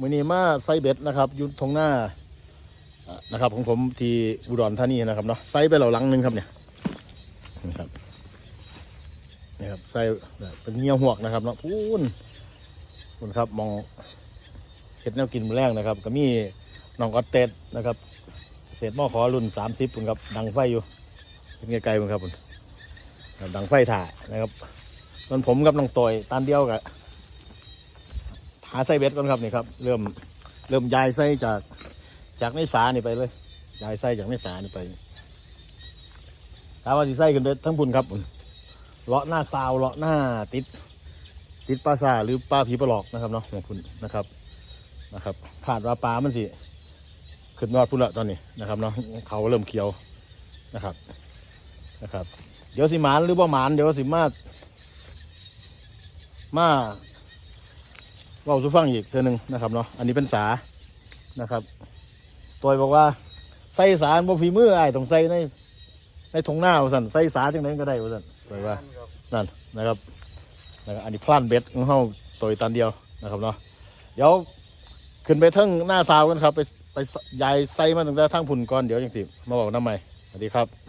มือนีมาไซเบ็ดนะครับยุทงหน้านะครับของผมที่อุดรธานีนะครับเนาะไซไปเหล่าหลังหนึงครับเนี่ยนะครับนี่ครับไซเป็นเงี้ยวหวกนะครับเนาะพูนพูนครับมองเห็ดแนวกินมือแรกนะครับ ก็มีน้องออตเต็ดนะครับเศษหม้อขอรุ่นสามสิบคุณครับดังไฟอยู่เป็นไกลๆคุณครับคุณดังไฟถ่ายนะครับส่วนผมกับน้องต่อยตานเดียวกับ หาไส้เบ็ดก่อนครับนี่ครับเริ่มเริ่มย้ายไส้จากจากในสานี่ไปเลยย้ายไส้จากในสานี่ไปถามว่าสิไส้กันเด็ดทั้งบุญครับเลาะหน้าซาวเลาะหน้าติด ติดปลาซาหรือปลาผีปลาหลอกนะครับเนาะของคุณนะครับนะครับคาดว่าปลามันสิขึ้นนอดพุ่นละตอนนี้นะครับเนาะเขาเริ่มเขียวนะครับนะครับ เดี๋ยวสิหมานหรือบ่หมานเดี๋ยวสิมามา ว่าสุฟังอีกเทือหนึ่งนะครับเนาะอันนี้เป็นสานะครับตัวบอกว่าใส่สารบ่ฝีมือไอ้ายต้องใส่ในในถุงหน้าว่าสั่นใส่สาจังไหนก็ได้ว่าสั่นสวยว่านั่นนะครับนะครับ อันนี้พลานเบ็ดของเฮาตัวตันเดียวนะครับเนาะเดี๋ยวขึ้นไปทั้งหน้าซาวกันครับ ไปไปยายใส่มาตั้งแต่ทั้งพุ่นก่อนเดี๋ยวจังสิมาบอกน้ำใหม่สวัสดีครับ